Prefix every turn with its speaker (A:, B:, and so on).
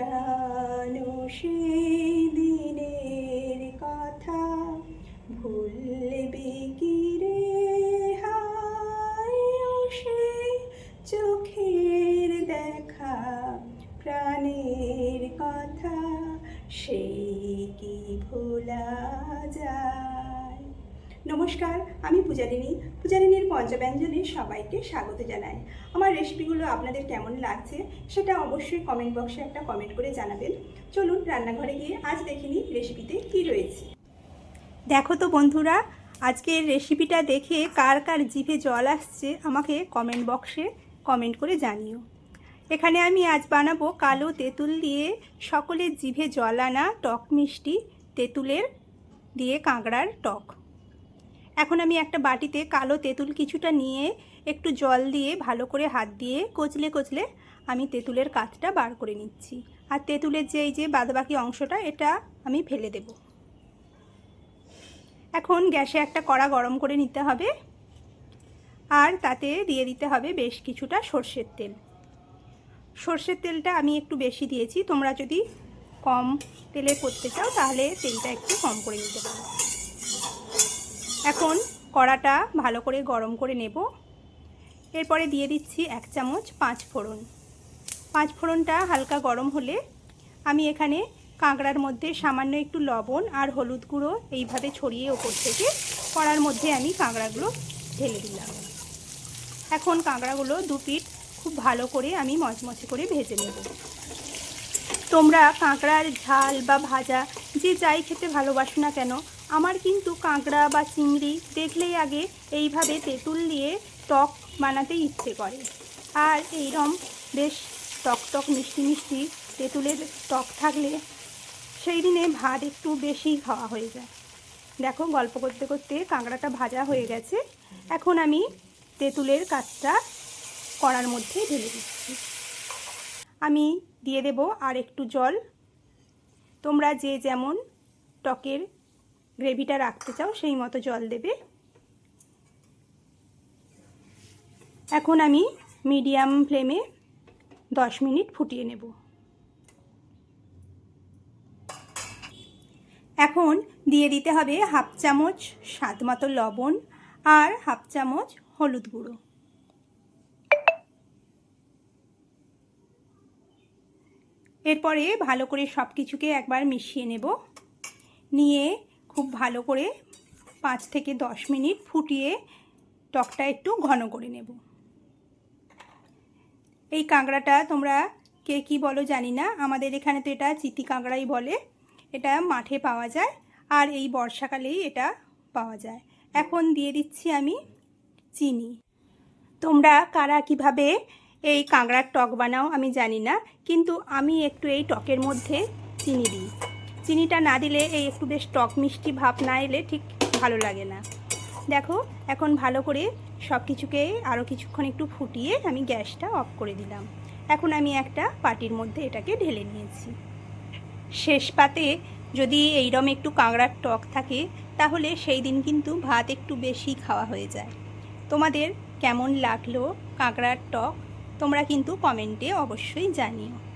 A: পুরানো সেই দিনের কথা ভুলবে কি রে? হায় চোখের দেখা প্রাণের কথা, সেই কি ভোলা যায়? নমস্কার, আমি পূজারিনী পূজারিনীর পঞ্চব্যঞ্জনে সবাইকে স্বাগত জানাই। আমার রেসিপিগুলো আপনাদের কেমন লাগছে সেটা অবশ্যই কমেন্ট বক্সে একটা কমেন্ট করে জানাবেন। চলুন রান্নাঘরে গিয়ে আজ দেখে নিই রেসিপিতে কী রয়েছে। দেখো তো বন্ধুরা, আজকের রেসিপিটা দেখে কার কার জিভে জল আসছে আমাকে কমেন্ট বক্সে কমেন্ট করে জানিও। এখানে আমি আজ বানাবো কালো তেঁতুল দিয়ে সকলের জিভে জল আনা টক মিষ্টি তেঁতুলের দিয়ে কাঁকড়ার টক। এখন আমি একটা বাটিতে কালো তেঁতুল কিছুটা নিয়ে একটু জল দিয়ে ভালো করে হাত দিয়ে কচলে কচলে আমি তেঁতুলের কাঠটা বার করে নিচ্ছি। আর তেঁতুলের যে এই যে বাদবাকি অংশটা, এটা আমি ফেলে দেব। এখন গ্যাসে একটা কড়া গরম করে নিতে হবে। আর তাতে দিয়ে দিতে হবে বেশ কিছুটা সর্ষের তেল। সর্ষের তেলটা আমি একটু বেশি দিয়েছি। তোমরা যদি কম তেলে করতে চাও, তাহলে তেলটা একটু কম করে নিতে পারো। এখন কড়াটা ভালো করে গরম করে নেব। এরপরে দিয়ে দিচ্ছি এক চামচ পাঁচ ফোড়ন। পাঁচ ফোড়নটা হালকা গরম হলে আমি এখানে কাঁকড়ার মধ্যে সামান্য একটু লবণ আর হলুদ গুঁড়ো এইভাবে ছড়িয়ে ওপর থেকে কড়ার মধ্যে আমি কাঁকড়াগুলো ঢেলে দিলাম। এখন কাঁকড়াগুলো দু পিঠ খুব ভালো করে আমি মচমচে করে ভেজে নেব। তোমরা কাঁকড়ার ঝাল বা ভাজা যে যাই খেতে ভালোবাসো না কেন আমার কিন্তু কাঁকড়া বা চিংড়ি দেখলেই আগে এইভাবে তেঁতুল দিয়ে টক বানাতে ইচ্ছে করে। আর এইরম বেশ টক টক মিষ্টি মিষ্টি তেঁতুলের টক থাকলে সেই দিনে ভাত একটু বেশি খাওয়া হয়ে যায়। দেখো গল্প করতে করতে কাঁকড়াটা ভাজা হয়ে গেছে। এখন আমি তেঁতুলের কাজটা করার মধ্যে ঢেলে দিচ্ছি। আমি দিয়ে দেব আর একটু জল। তোমরা যে যেমন টকের গ্রেভিটা রাখতে চাও, সেই মতো জল দেবে। এখন আমি মিডিয়াম ফ্লেমে দশ মিনিট ফুটিয়ে নেব। এখন দিয়ে দিতে হবে হাফ চামচ স্বাদ মতো লবণ আর হাফ চামচ হলুদ গুঁড়ো। এরপরে ভালো করে সব কিছুকে একবার মিশিয়ে নেব। নিয়ে খুব ভালো করে পাঁচ থেকে দশ মিনিট ফুটিয়ে টকটা একটু ঘন করে নেব। এই কাঁকড়াটা তোমরা কে কী বলো জানি না, আমাদের এখানে তো এটা চিতি কাঁকড়াই বলে, এটা মাঠে পাওয়া যায় আর এই বর্ষাকালেই এটা পাওয়া যায়। এখন দিয়ে দিচ্ছি আমি চিনি। তোমরা কারা কীভাবে এই কাঁকড়ার টক বানাও আমি জানি না, কিন্তু আমি একটু এই টকের মধ্যে চিনি দিই। চিনিটা না দিলে এই একটু বেশ টক মিষ্টি ভাব না এলে ঠিক ভালো লাগে না। দেখো, এখন ভালো করে সব কিছুকে আরও কিছুক্ষণ একটু ফুটিয়ে আমি গ্যাসটা অফ করে দিলাম। এখন আমি একটা পাটির মধ্যে এটাকে ঢেলে নিয়েছি। শেষ পাতে যদি এইরম একটু কাঁকড়ার টক থাকে, তাহলে সেই দিন কিন্তু ভাত একটু বেশি খাওয়া হয়ে যায়। তোমাদের কেমন লাগল কাঁকড়ার টক? তোমরা কিন্তু কমেন্টে অবশ্যই জানিও।